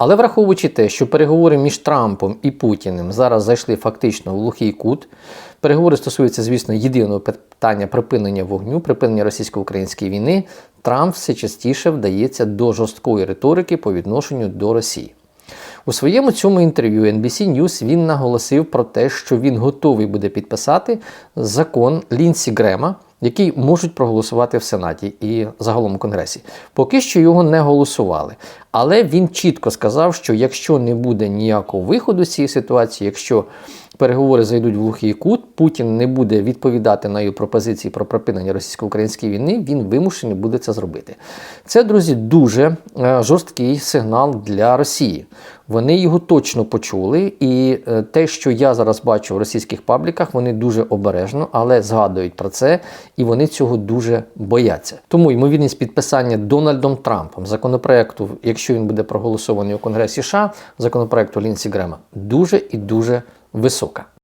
Але враховуючи те, що переговори між Трампом і Путіним зараз зайшли фактично в глухий кут, переговори стосуються, звісно, єдиного питання припинення вогню, припинення російсько-української війни, Трамп все частіше вдається до жорсткої риторики по відношенню до Росії. У своєму цьому інтерв'ю NBC News він наголосив про те, що він готовий буде підписати закон Лінсі Грема, який можуть проголосувати в Сенаті і загалом у Конгресі. Поки що його не голосували. Але він чітко сказав, що якщо не буде ніякого виходу з цієї ситуації, якщо переговори зайдуть в глухий кут, Путін не буде відповідати на його пропозиції про припинення російсько-української війни, він вимушений буде це зробити. Це, друзі, дуже е, жорсткий сигнал для Росії. Вони його точно почули, і е, те, що я зараз бачу в російських пабліках, вони дуже обережно, але згадують про це, і вони цього дуже бояться. Тому ймовірність підписання Дональдом Трампом законопроекту, якщо він буде проголосований у Конгресі США, законопроекту Лінсі Грема, дуже і дуже висока.